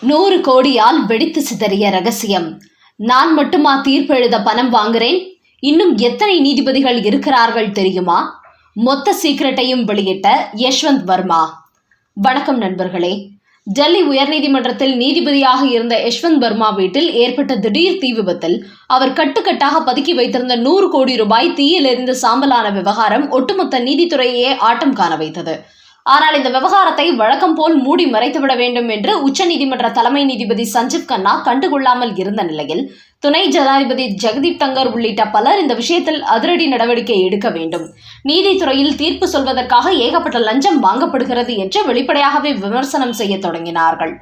நூறு கோடியால் வெடித்து சிதறிய ரகசியம். நான் மட்டுமா தீர்ப்பு எழுத பணம் வாங்குறேன்? இன்னும் எத்தனை நீதிபதிகள் இருக்கிறார்கள் தெரியுமா? மொத்த சீக்கிரட்டையும் வெளியிட்ட யஷ்வந்த் வர்மா. வணக்கம் நண்பர்களே. டெல்லி உயர்நீதிமன்றத்தில் நீதிபதியாக இருந்த யஷ்வந்த் வர்மா வீட்டில் ஏற்பட்ட திடீர் தீ விபத்தில் அவர் கட்டுக்கட்டாக பதுக்கி வைத்திருந்த நூறு கோடி ரூபாய் தீயிலிருந்து சாம்பலான விவகாரம் ஒட்டுமொத்த நீதித்துறையே ஆட்டம் காண வைத்தது. ஆனால் இந்த விவகாரத்தை வழக்கம் போல் மூடி மறைத்துவிட வேண்டும் என்று உச்சநீதிமன்ற தலைமை நீதிபதி சஞ்சீவ் கண்ணா கண்டுகொள்ளாமல் இருந்த நிலையில் துணை ஜனாதிபதி ஜெகதீப் தங்கர் உள்ளிட்ட பலர் இந்த விஷயத்தில் அதிரடி நடவடிக்கை எடுக்க வேண்டும். நீதித்துறையில் தீர்ப்பு சொல்வதற்காக ஏகப்பட்ட லஞ்சம் வாங்கப்படுகிறது என்று வெளிப்படையாகவே விமர்சனம் செய்ய தொடங்கினார்கள்.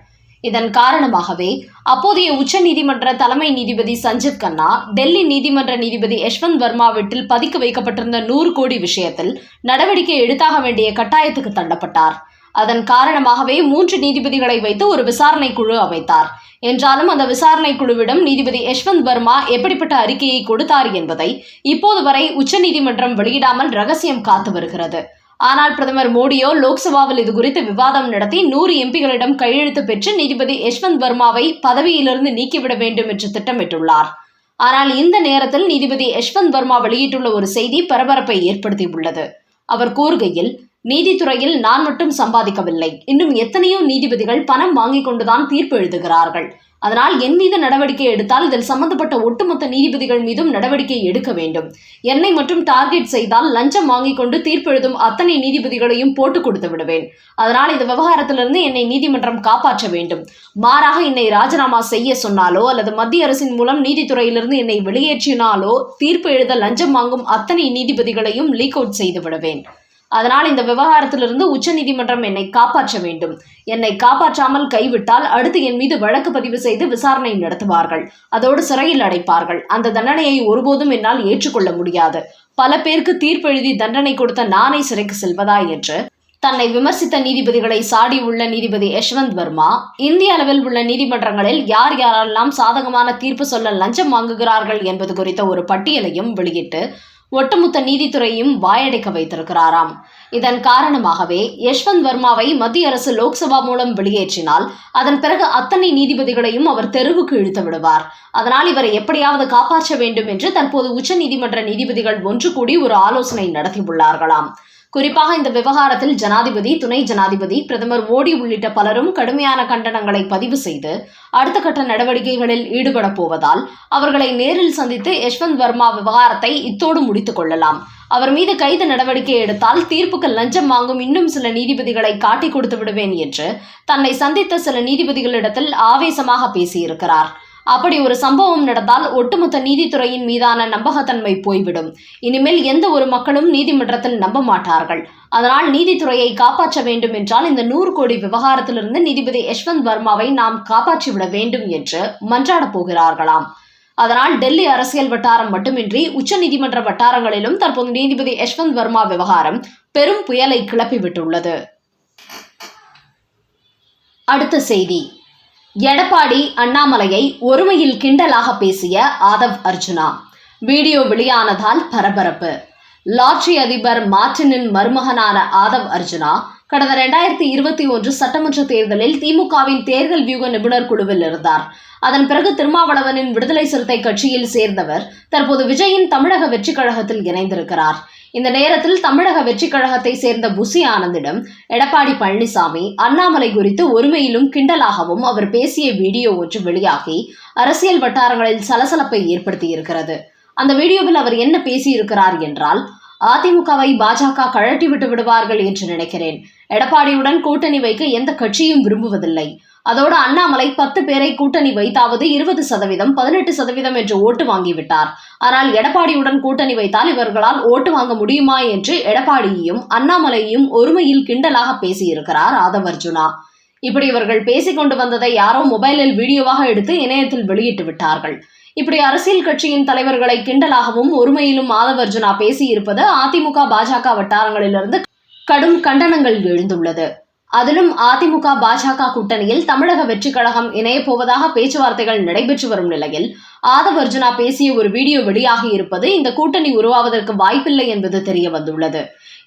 இதன் காரணமாகவே அப்போதைய உச்ச நீதிமன்ற தலைமை நீதிபதி சஞ்சீவ் கண்ணா டெல்லி நீதிமன்ற நீதிபதி யஷ்வந்த் வர்மா வீட்டில் பதுக்கி வைக்கப்பட்டிருந்த நூறு கோடி விஷயத்தில் நடவடிக்கை எடுத்தாக வேண்டிய கட்டாயத்துக்கு தள்ளப்பட்டார். அதன் காரணமாகவே மூன்று நீதிபதிகளை வைத்து ஒரு விசாரணை குழு அமைத்தார். என்றாலும் அந்த விசாரணை குழுவிடம் நீதிபதி யஷ்வந்த் வர்மா எப்படிப்பட்ட அறிக்கையை கொடுத்தார் என்பதை இப்போது வரை உச்சநீதிமன்றம் வெளியிடாமல் ரகசியம் காத்து வருகிறது. ஆனால் பிரதமர் மோடியோ லோக்சபாவில் இது குறித்து விவாதம் நடத்தி நூறு எம்பிகளிடம் கையெழுத்து பெற்று நீதிபதி யஷ்வந்த் வர்மாவை பதவியிலிருந்து நீக்கிவிட வேண்டும் என்று திட்டமிட்டுள்ளார். ஆனால் இந்த நேரத்தில் நீதிபதி யஷ்வந்த் வர்மா வெளியிட்டுள்ள ஒரு செய்தி பரபரப்பை ஏற்படுத்தியுள்ளது. அவர் கூறுகையில் நீதித்துறையில் நான் மட்டும் சம்பாதிக்கவில்லை. இன்னும் எத்தனையோ நீதிபதிகள் பணம் வாங்கிக் கொண்டுதான் தீர்ப்பு எழுதுகிறார்கள். அதனால் என் மீது நடவடிக்கை எடுத்தால் இதில் சம்பந்தப்பட்ட ஒட்டுமொத்த நீதிபதிகள் மீதும் நடவடிக்கை எடுக்க வேண்டும். என்னை மட்டும் டார்கெட் செய்தால் லஞ்சம் வாங்கிக் கொண்டு தீர்ப்பு எழுதும் அத்தனை நீதிபதிகளையும் போட்டு கொடுத்து விடுவேன். அதனால் இந்த விவகாரத்திலிருந்து என்னை நீதிமன்றம் காப்பாற்ற வேண்டும். மாறாக என்னை ராஜினாமா செய்ய சொன்னாலோ அல்லது மத்திய அரசின் மூலம் நீதித்துறையிலிருந்து என்னை வெளியேற்றினாலோ தீர்ப்பு எழுத லஞ்சம் வாங்கும் அத்தனை நீதிபதிகளையும் லீக் அவுட் செய்து விடுவேன். அதனால் இந்த விவகாரத்திலிருந்து உச்சநீதிமன்றம் என்னை காப்பாற்ற வேண்டும். என்னை காப்பாற்றாமல் கைவிட்டால் அடுத்து என் மீது வழக்கு பதிவு செய்து விசாரணை நடத்துவார்கள். அதோடு சிறையில் அடைப்பார்கள். அந்த தண்டனையை ஒருபோதும் என்னால் ஏற்றுக்கொள்ள முடியாது. பல பேருக்கு தீர்ப்பு எழுதி தண்டனை கொடுத்த நானே சிறைக்கு செல்வதா என்று தன்னை விமர்சித்த நீதிபதிகளை சாடி உள்ள நீதிபதி யஷ்வந்த் வர்மா இந்திய அளவில் உள்ள நீதிமன்றங்களில் யார் யாரெல்லாம் சாதகமான தீர்ப்பு சொல்ல லஞ்சம் வாங்குகிறார்கள் என்பது குறித்த ஒரு பட்டியலையும் வெளியிட்டு ஒட்டுமொத்த நீதித்துறையும் வாயடைக்க வைத்திருக்கிறாராம். இதன் காரணமாகவே யஷ்வந்த் வர்மாவை மத்திய அரசு லோக்சபா மூலம் வெளியேற்றினால் அதன் பிறகு அத்தனை நீதிபதிகளையும் அவர் தெருவுக்கு இழுத்து விடுவார். அதனால் இவரை எப்படியாவது காப்பாற்ற வேண்டும் என்று தற்போது உச்சநீதிமன்ற நீதிபதிகள் ஒன்று கூடி ஒரு ஆலோசனை நடத்தியுள்ளார்களாம். குறிப்பாக இந்த விவகாரத்தில் ஜனாதிபதி துணை ஜனாதிபதி பிரதமர் மோடி உள்ளிட்ட பலரும் கடுமையான கண்டனங்களை பதிவு செய்து அடுத்த கட்ட நடவடிக்கைகளில் ஈடுபடப் போவதால் அவர்களை நேரில் சந்தித்து யஷ்வந்த் வர்மா விவகாரத்தை இத்தோடு முடித்துக் கொள்ளலாம். அவர் மீது கைது நடவடிக்கை எடுத்தால் தீர்ப்புக்கு லஞ்சம் வாங்கும் இன்னும் சில நீதிபதிகளை காட்டிக் கொடுத்து விடுவேன் என்று தன்னை சந்தித்த சில நீதிபதிகளிடத்தில் ஆவேசமாக பேசியிருக்கிறார். அப்படி ஒரு சம்பவம் நடந்தால் ஒட்டுமொத்த நீதித்துறையின் மீதான நம்பகத்தன்மை போய்விடும். இனிமேல் எந்த ஒரு மக்களும் நீதிமன்றத்தில் நம்ப மாட்டார்கள். அதனால் நீதித்துறையை காப்பாற்ற வேண்டும் என்றால் இந்த நூறு கோடி விவகாரத்திலிருந்து நீதிபதி யஷ்வந்த் வர்மாவை நாம் காப்பாற்றிவிட வேண்டும் என்று மன்றாடப் போகிறார்களாம். அதனால் டெல்லி அரசியல் வட்டாரம் மட்டுமின்றி உச்சநீதிமன்ற வட்டாரங்களிலும் தற்போது நீதிபதி யஷ்வந்த் வர்மா விவகாரம் பெரும் புயலை கிளப்பிவிட்டுள்ளது. அடுத்த செய்தி. எடப்பாடி அண்ணாமலையை ஒருமையில் கிண்டலாக பேசிய ஆதவ் அர்ஜுனா. வீடியோ வெளியானதால் பரபரப்பு. லாட்ரி அதிபர் மார்டினின் மருமகனான ஆதவ் அர்ஜுனா கடந்த இரண்டாயிரத்தி இருபத்தி ஒன்று சட்டமன்ற தேர்தலில் திமுகவின் தேர்தல் வியூக நிபுணர் குழுவில் இருந்தார். அதன் பிறகு திருமாவளவனின் விடுதலை சிறுத்தை கட்சியில் சேர்ந்தவர் தற்போது விஜயின் தமிழக வெற்றிக் கழகத்தில் இணைந்திருக்கிறார். இந்த நேரத்தில் தமிழக வெற்றிக் கழகத்தை சேர்ந்த புசி ஆனந்திடம் எடப்பாடி பழனிசாமி அண்ணாமலை குறித்து ஒருமையிலும் கிண்டலாகவும் அவர் பேசிய வீடியோ ஒன்று வெளியாகி அரசியல் வட்டாரங்களில் சலசலப்பை ஏற்படுத்தியிருக்கிறது. அந்த வீடியோவில் அவர் என்ன பேசியிருக்கிறார் என்றால் அதிமுகவை பாஜக கழட்டி விட்டு விடுவார்கள் என்று நினைக்கிறேன். எடப்பாடியுடன் கூட்டணி வைக்க எந்த கட்சியும் விரும்புவதில்லை. அதோடு அண்ணாமலை பத்து பேரை கூட்டணி வைத்தாவது இருபது சதவீதம் பதினெட்டு சதவீதம் என்று ஓட்டு வாங்கிவிட்டார். ஆனால் எடப்பாடியுடன் கூட்டணி வைத்தால் இவர்களால் ஓட்டு வாங்க முடியுமா என்று எடப்பாடியையும் அண்ணாமலையையும் ஒருமையில் கிண்டலாக பேசியிருக்கிறார் ஆதவ் அர்ஜுனா இப்படி இவர்கள் பேசிக்கொண்டு வந்ததை யாரோ மொபைலில் வீடியோவாக எடுத்து இணையத்தில் வெளியிட்டு விட்டார்கள். இப்படி அரசியல் கட்சியின் தலைவர்களை கிண்டலாகவும் ஒருமையிலும் ஆதவ் அர்ஜுனா பேசியிருப்பது அதிமுக பாஜக வட்டாரங்களிலிருந்து கடும் கண்டனங்கள் எழுந்துள்ளது. அதிலும் அதிமுக பாஜக கூட்டணியில் தமிழக வெற்றிக் கழகம் இணையப்போவதாக பேச்சுவார்த்தைகள் நடைபெற்று வரும் நிலையில் ஆதவர்ஜுனா பேசிய ஒரு வீடியோ வெளியாகி இருப்பது இந்த கூட்டணி உருவாவதற்கு வாய்ப்பில்லை என்பது தெரிய வந்துள்ளது.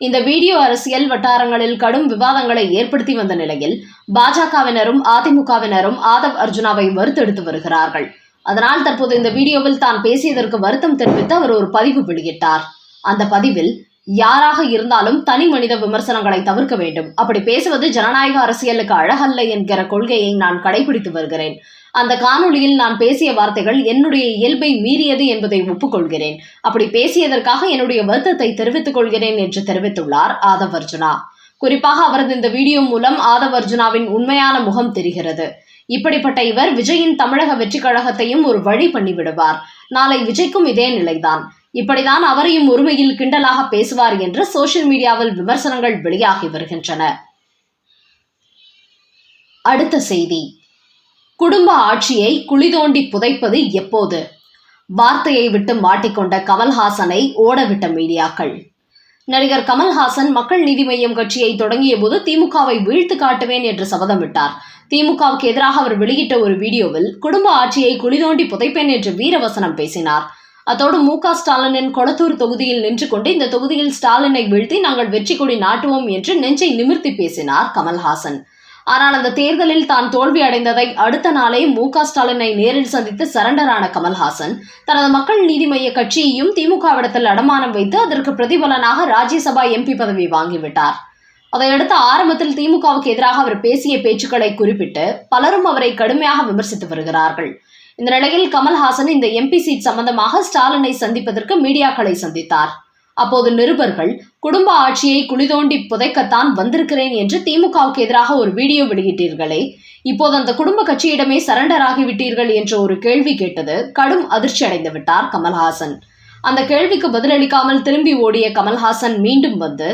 இந்த வீடியோ அரசியல் வட்டாரங்களில் கடும் விவாதங்களை ஏற்படுத்தி வந்த நிலையில் பாஜகவினரும் அதிமுகவினரும் ஆதவ் அர்ஜுனாவை வறுத்தெடுத்து வருகிறார்கள். அதனால் தற்போது இந்த வீடியோவில் தான் பேசியதற்கு வருத்தம் தெரிவித்து அவர் ஒரு பதிவு வெளியிட்டார். அந்த பதிவில் யாராக இருந்தாலும் தனி மனித விமர்சனங்களை தவிர்க்க வேண்டும். அப்படி பேசுவது ஜனநாயக அரசியலுக்கு அழகல்ல என்கிற கொள்கையை நான் கடைபிடித்து வருகிறேன். அந்த காணொளியில் நான் பேசிய வார்த்தைகள் என்னுடைய இயல்பை மீறியது என்பதை ஒப்புக்கொள்கிறேன். அப்படி பேசியதற்காக என்னுடைய வருத்தத்தை தெரிவித்துக் கொள்கிறேன் என்று தெரிவித்துள்ளார் ஆதவ் அர்ஜுனா குறிப்பாக அவரது இந்த வீடியோ மூலம் ஆதவ் அர்ஜுனாவின் உண்மையான முகம் தெரிகிறது. இப்படிப்பட்ட இவர் விஜயின் தமிழக வெற்றிக் கழகத்தையும் ஒரு வழி பண்ணிவிடுவார். நாளை விஜய்க்கும் இதே நிலைதான். இப்படிதான் அவரையும் உரிமையில் கிண்டலாக பேசுவார் என்று சோசியல் மீடியாவில் விமர்சனங்கள் வெளியாகி வருகின்றன. அடுத்த செய்தி. குடும்ப ஆட்சியை குளிதோண்டி புதைப்பது எப்போது? வார்த்தையை விட்டு மாட்டிக்கொண்ட கமல்ஹாசனை ஓடவிட்ட மீடியாக்கள். நடிகர் கமல்ஹாசன் மக்கள் நீதி மய்யம் கட்சியை தொடங்கிய போது திமுகவை வீழ்த்து காட்டுவேன் என்று சபதமிட்டார். திமுகவுக்கு எதிராக அவர் வெளியிட்ட ஒரு வீடியோவில் குடும்ப ஆட்சியை குழி தோண்டி புதைப்பேன் என்று வீரவசனம் பேசினார். அதோடு மு க ஸ்டாலினின் கொளத்தூர் தொகுதியில் நின்று கொண்டு இந்த தொகுதியில் ஸ்டாலினை வீழ்த்தி நாங்கள் வெற்றி கொடி நாட்டுவோம் என்று நெஞ்சை நிமிர்த்தி பேசினார் கமல்ஹாசன். ஆனால் அந்த தேர்தலில் தான் தோல்வி அடைந்ததை அடுத்த நாளே மு க ஸ்டாலினை நேரில் சந்தித்து சரண்டரான கமல்ஹாசன் தனது மக்கள் நீதி மய்ய கட்சியையும் திமுகவிடத்தில் அடமானம் வைத்து அதற்கு பிரதிபலனாக ராஜ்யசபா எம்பி பதவி வாங்கிவிட்டார். அதையடுத்து ஆரம்பத்தில் திமுகவுக்கு எதிராக அவர் பேசிய பேச்சுக்களை குறிப்பிட்டு பலரும் அவரை கடுமையாக விமர்சித்து வருகிறார்கள். இந்த நிலையில் கமல்ஹாசன் இந்த எம்பி சீட் சம்பந்தமாக ஸ்டாலினை சந்திப்பதற்கு மீடியாக்களை சந்தித்தார். அப்போது நிருபர்கள் குடும்ப ஆட்சியை குளிதோண்டி புதைக்கத்தான் வந்திருக்கிறேன் என்று திமுகவுக்கு எதிராக ஒரு வீடியோ வெளியிட்டீர்களே இப்போது அந்த குடும்ப கட்சியிடமே சரண்டர் ஆகிவிட்டீர்கள் என்ற ஒரு கேள்வி கேட்டது கடும் அதிர்ச்சி அடைந்து விட்டார் கமல்ஹாசன். அந்த கேள்விக்கு பதிலளிக்காமல் திரும்பி ஓடிய கமல்ஹாசன் மீண்டும் வந்து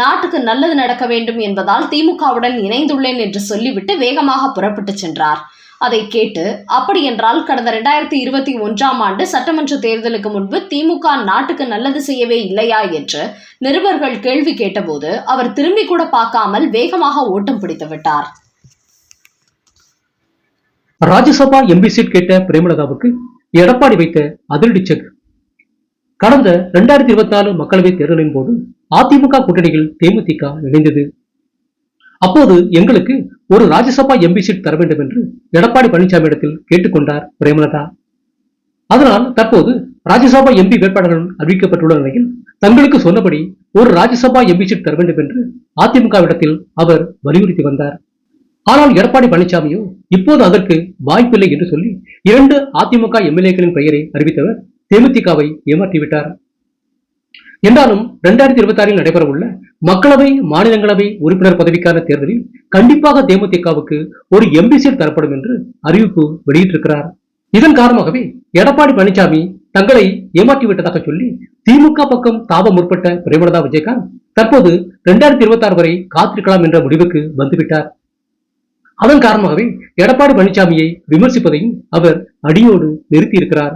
நாட்டுக்கு நல்லது நடக்க வேண்டும் என்பதால் திமுகவுடன் இணைந்துள்ளேன் என்று சொல்லிவிட்டு வேகமாக புறப்பட்டு சென்றார். அதை கேட்டு அப்படி என்றால் கடந்த இரண்டாயிரத்தி இருபத்தி ஒன்றாம் ஆண்டு சட்டமன்ற தேர்தலுக்கு முன்பு திமுக நாட்டுக்கு நல்லது செய்யவே இல்லையா? என்று நிருபர்கள் கேள்வி கேட்டபோது அவர் திரும்பி கூட பார்க்காமல் வேகமாக ஓட்டம் பிடித்து விட்டார். ராஜ்யசபா எம்பி சீட் கேட்ட பிரேமலதாவுக்கு எடப்பாடி வைத்த அதிரடி செக். கடந்த இரண்டாயிரத்தி இருபத்தி நாலு மக்களவைத் தேர்தலின் போது அதிமுக கூட்டணியில் தேமுதிக இணைந்தது. அப்போது எங்களுக்கு ஒரு ராஜ்யசபா எம்பி சீட் தர வேண்டும் என்று எடப்பாடி பழனிசாமியிடத்தில் கேட்டுக்கொண்டார் பிரேமலதா. அதனால் தற்போது ராஜ்யசபா எம்பி வேட்பாளர்கள் அறிவிக்கப்பட்டுள்ள நிலையில் தங்களுக்கு சொன்னபடி ஒரு ராஜ்யசபா எம்பி சீட் தர வேண்டும் என்று அதிமுகவிடத்தில் அவர் வலியுறுத்தி வந்தார். ஆனால் எடப்பாடி பழனிசாமியோ இப்போது அதற்கு வாய்ப்பில்லை என்று சொல்லி இரண்டு அதிமுக எம்எல்ஏக்களின் பெயரை அறிவித்தவர் தேமுதிகவை ஏமாற்றிவிட்டார். என்றாலும் இரண்டாயிரத்தி இருபத்தி ஆறில் நடைபெறவுள்ள மக்களவை மாநிலங்களவை உறுப்பினர் பதவிக்கான தேர்தலில் கண்டிப்பாக தேமுதிகவுக்கு ஒரு எம்பி சீட் தரப்படும் என்று அறிவிப்பு வெளியிட்டிருக்கிறார். இதன் காரணமாகவே எடப்பாடி பழனிசாமி தங்களை ஏமாற்றிவிட்டதாக சொல்லி திமுக பக்கம் தாபம் முற்பட்ட பிரேமலதா விஜயகாந்த் தற்போது இரண்டாயிரத்தி இருபத்தி ஆறு வரை காத்திருக்கலாம் என்ற முடிவுக்கு வந்துவிட்டார். அதன் காரணமாகவே எடப்பாடி பழனிசாமியை விமர்சிப்பதையும் அவர் அடியோடு நிறுத்தியிருக்கிறார்.